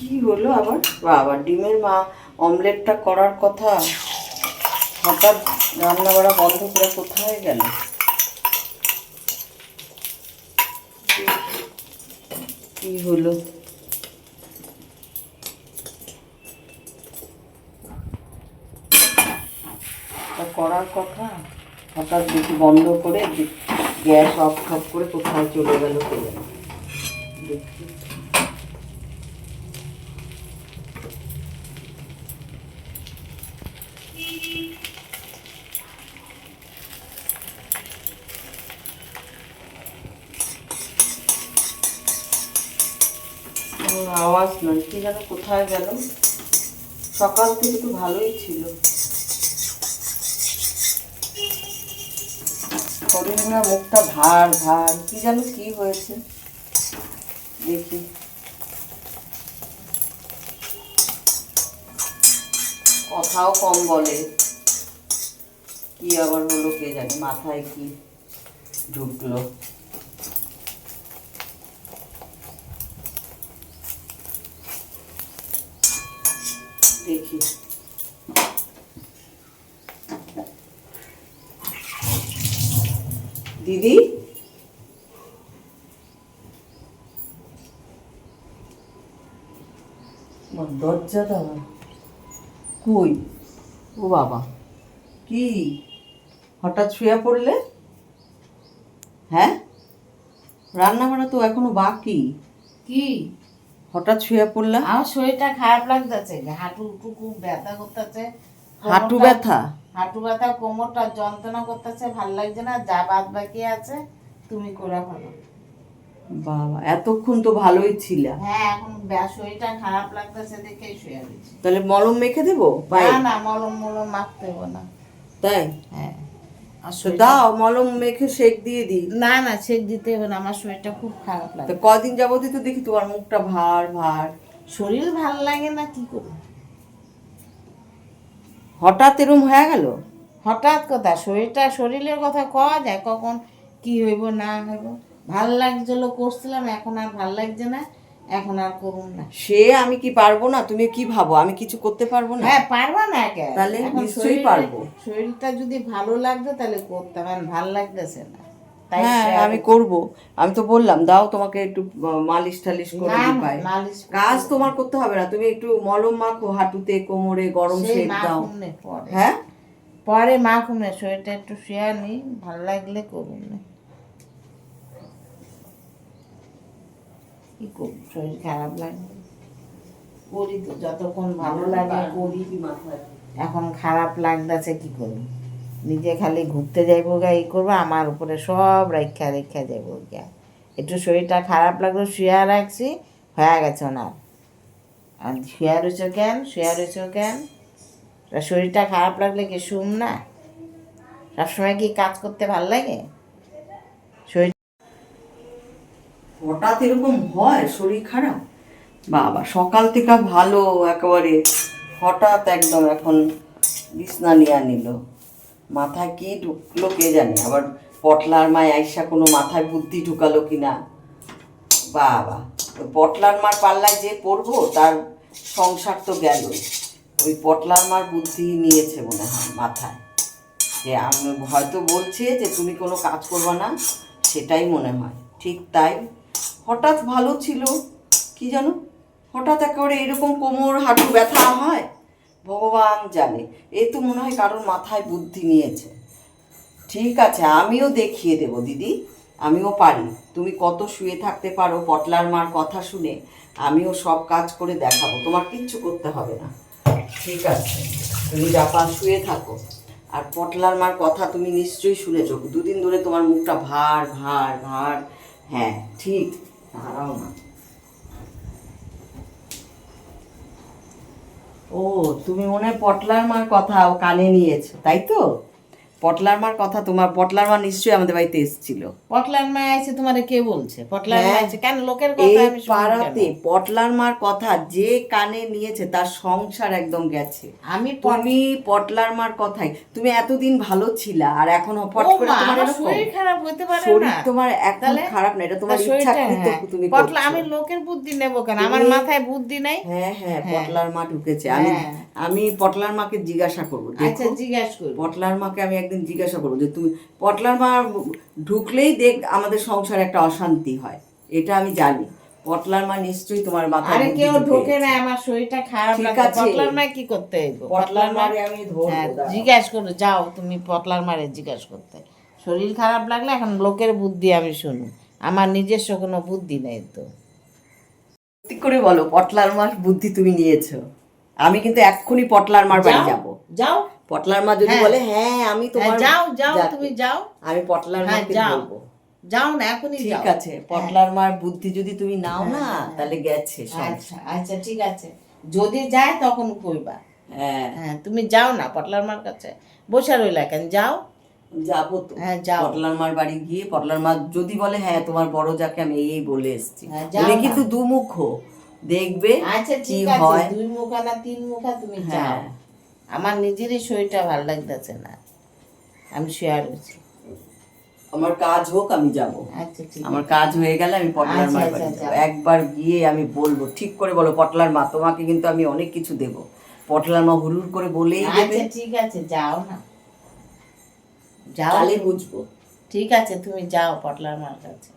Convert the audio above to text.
কি হলো আবার? বাবা, ডিমের মা অমলেটটা করার কথা। হঠাৎ রান্না বাড়া বন্ধ করে কোথায় গেল? কি হলো? করার কথা? হঠাৎ দেখি বন্ধ করে গ্যাস অফ অফ করে কোথায় চলে গেল দেখি। আওয়াজ নয়, কি যেন কোথায় গেল? সকাল থেকে তো ভালোই ছিল। মুখটা ভার ভার, কি যেন কি হয়েছে? দেখি। কথাও কম বলে। কি আবার হলো কে জানে, মাথায় কি ঢুকলো? দেখি। দিদি? দরজা দেওয়া কই? ও বাবা। কি? হঠাৎ শুয়ে পড়লে? হ্যাঁ? রান্না বান্না তো এখনও বাকি। কি? হঠাৎ শুয়ে পড়লাম। আমার শরীরটা খারাপ লাগতেছে। হাঁটু টুকু ব্যথা করতেছে। হাঁটু ব্যথা? হাঁটু ব্যথা কোমরটা যন্ত্রণা করতেছে ভালো লাগছে না যা বাদ বাকি আছে তুমি করে ভালো বাবা এতক্ষণ তো ভালোই ছিলা। হ্যাঁ এখন শরীরটা খারাপ লাগতেছে দেখে শুয়ে দিচ্ছি তাহলে মলম মেখে দেবো? না না মলম মলম মাখতে হবে না। তাই? হ্যাঁ। দাও মলম মেখে শেক দিয়ে দিই। না না সেক দিতে হবে না আমার শরীরটা খুব খারাপ লাগে। কদিন যাবতই তো দেখি তোমার মুখটা ভার ভার। শরীর ভালো লাগে না কি করব? হঠাৎ এরম হয়ে গেল? হঠাৎ কথা শরীরটা শরীরের কথা কওয়া যায় কখন কি হইব না হইব। ভালো লাগছিল করছিলাম এখন আর ভালো লাগছে না। এখন আর করুন না। সে আমি কি পারব না? তুমি কি ভাবো? আমি কিছু করতে পারব না? হ্যাঁ পারবা না কে তাহলে নিশ্চয়ই পারব। শরীরটা যদি ভালো লাগতো তাহলে করতাম এখন ভালো লাগতেছে না। হ্যাঁ আমি করব। আমি তো বললাম দাও তোমাকে একটু মালিশ টালিশ করে দিই কাজ তোমার করতে হবে না। তুমি একটু মলম মাখো হাঁটুতে কোমরে গরম সেক দাও। হ্যাঁ? পরে মাখুন না শরীরটা একটু শেয়ার নি ভালো লাগলে করুন না। কি করব? শরীর খারাপ লাগে। করি তো যতক্ষণ ভালো লাগে করি। এখন খারাপ লাগতেছে কি করব? নিজে খালি ঘুরতে যাইবো গা ই করব আমার উপরে সব রেখা রেখা যাইবো গা। একটু শরীরটা খারাপ লাগল শুয়ে রাখছি হয়ে গেছে ওনার। আর শুয়ে রয়েছ কেন? শুয়ে রয়েছ কেন? শরীরটা খারাপ লাগলে কি শুন না? সবসময় কি কাজ করতে ভালো লাগে শরীর হঠাৎ এরকম হয়? শরীর খারাপ? বাবা, সকাল থেকে ভালো, একেবারে হঠাৎ একদম এখন বিছনা নিয়ে নিল। মাথায় কি ঢুকলো কে জানে? আবার পটলার মায় আইসা কোনো মাথায় বুদ্ধি ঢুকালো কিনা? বাবা, ওই পটলার মার পাল্লায় যে পড়ব, তার সংসার তো গেল। ওই পটলার মার বুদ্ধি নিয়েছে মনে হয় মাথায়। যে আমি হয়তো বলছে যে তুমি কোনো কাজ করবে না, সেটাই মনে হয়। ঠিক তাই হঠাৎ ভালো ছিল, কি জানো? হঠাৎ একেবারে এরকম কোমর, হাঁটু ব্যথা হয়, ভগবান জানে। এ তো মনে হয় কারোর মাথায় বুদ্ধি নিয়েছে। ঠিক আছে, আমিও দেখিয়ে দেব, দিদি। আমিও পারি। তুমি কত শুয়ে থাকতে পারো পটলার মার কথা শুনে, আমিও সব কাজ করে দেখাবো। তোমার কিচ্ছু করতে হবে না। ঠিক আছে, তুমি জাপান শুয়ে থাকো। আর পটলার মার কথা তুমি নিশ্চয়ই শুনেছো। দুদিন ধরে তোমার মুখটা ভার ভার ভার। হ্যাঁ ঠিক। দাঁড়াও না ও তুমি মনে পটলার মার কথা ও কানে নিয়েছো তাই তো? পটলার মার কথা তোমার পটলার মা নিশ্চয়ই আমাদের বাড়িতে এসেছিল। পটলার মা আছে তোমারে কে বলছে? পটলার মা হ্যাঁ। আছে কেন? লোকের কথা আমি শুনি পাড়াতে পটলার মার কথা যে কানে নিয়েছে তার সংসার একদম গেছে। আমি তুমি পটলার মার কথাই তুমি এতদিন ভালো ছিলা আর এখন পট ও করে তোমার শরীর খারাপ হতে পারে না। শরীর তোমার তাহলে? খারাপ না এটা তোমার তার ইচ্ছা শরীরটা, হ্যাঁ। তুমি পটলা আমি লোকের বুদ্ধি নেব কেন? আমার মাথায় বুদ্ধি নেই? হ্যাঁ হ্যাঁ পটলার মা ঢুকেছে। আমি হ্যাঁ। আমি পটলার মাকে জিজ্ঞাসা করব আচ্ছা জিজ্ঞাসা করব। পটলার মাকে আমি একদিন জিজ্ঞাসা করব যে তুমি পটলার মা ঢুকলেই দেখ আমাদের সংসারে একটা অশান্তি হয়। এটা আমি জানি। পটলার মা নিশ্চয়ই তোমার মাথায় আরে কেউ ঢুকে না আমার শরীরটা খারাপ লাগে পটলার মা কি করতে পটলার মারে আমি ধরবো হ্যাঁ জিজ্ঞাসা করো যাও তুমি পটলার মারে জিজ্ঞাসা করতে। শরীর খারাপ লাগলে এখন লোকের বুদ্ধি আমি শুনু। আমার নিজস্ব কোনো বুদ্ধি নেই তো। সত্যি করে বলো পটলার মার বুদ্ধি তুমি নিয়েছো। আমি কিন্তু এক্ষুনি পটলার মার বাড়ি যাব। যাও। পটলার মা যদি হ্যাঁ। বলে হ্যাঁ আমি হ্যাঁ, তোমার যাও যাও তুমি যাও। আমি পটলার হ্যাঁ, মাকে যাও। বলব। যাও না এখনই ঠিক আছে পটলার মার বুদ্ধি যদি তুমি নাও না তাহলে গেছে। আচ্ছা আচ্ছা ঠিক আছে। যদি যায় তখন কইবা। হ্যাঁ। হ্যাঁ তুমি যাও না পটলার মার কাছে। বসে রইলা কেন? যাও। যাব তো। হ্যাঁ যাও। পটলার মার বাড়ি গিয়ে পটলার মা যদি বলে হ্যাঁ তোমার বড় যাকে আমি এই বলে এসেছি। উনি কিন্তু দুমুখ দেখবে আচ্ছা ঠিক আছে। দুই মুখা না তিন মুখা তুমি যাও। আমার নিজেরই শরীরটা ভালো লাগতেছে না। আমি শেয়ার হচ্ছি আমার কাজ হোক আমি যাব। আচ্ছা আমার কাজ হয়ে গেলে আমি পটলার আচ্ছা, মার আচ্ছা। একবার গিয়ে আমি বলব ঠিক করে বলো পটলার মা তোমাকে কিন্তু আমি অনেক কিছু দেব। পটলার মা হুড়ুর করে বলেই দেবে। আচ্ছা ঠিক আছে যাও না। যাও। বুঝব। ঠিক আছে তুমি যাও পটলার মার কাছে।